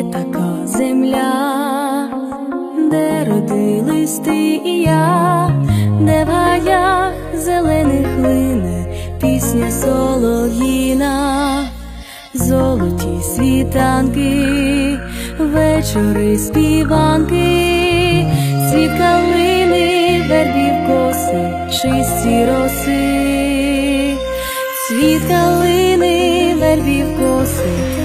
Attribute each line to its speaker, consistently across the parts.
Speaker 1: Така земля, де родились ти і я, де в гаях зелених лине пісня солов'їна, золоті світанки, вечори співанки, світ калини, вербів коси, чисті роси, світ калини, вербів коси,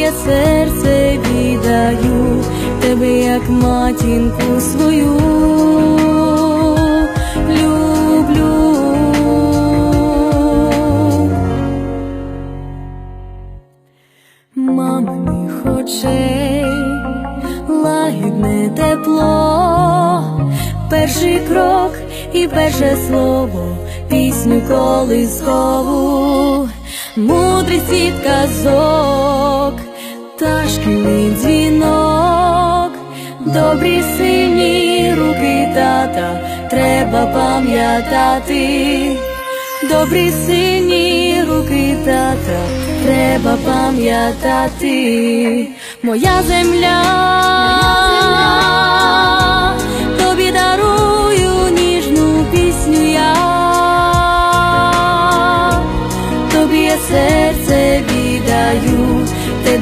Speaker 1: Я серце віддаю, тебе як матінку свою. Люблю. Маминих очей, лагідне тепло, перший крок і перше слово, пісню колискову, мудрий світ казок, та шкільний дзвінок, добрі сильні руки тата, треба пам'ятати. Добрі сині руки тата, треба пам'ятати, моя земля,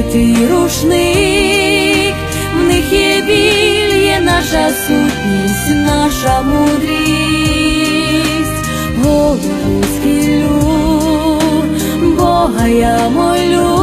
Speaker 1: Вишитий рушник, в них є біль, є наша сутність, наша мудрість, голову схилю, Бога я молю,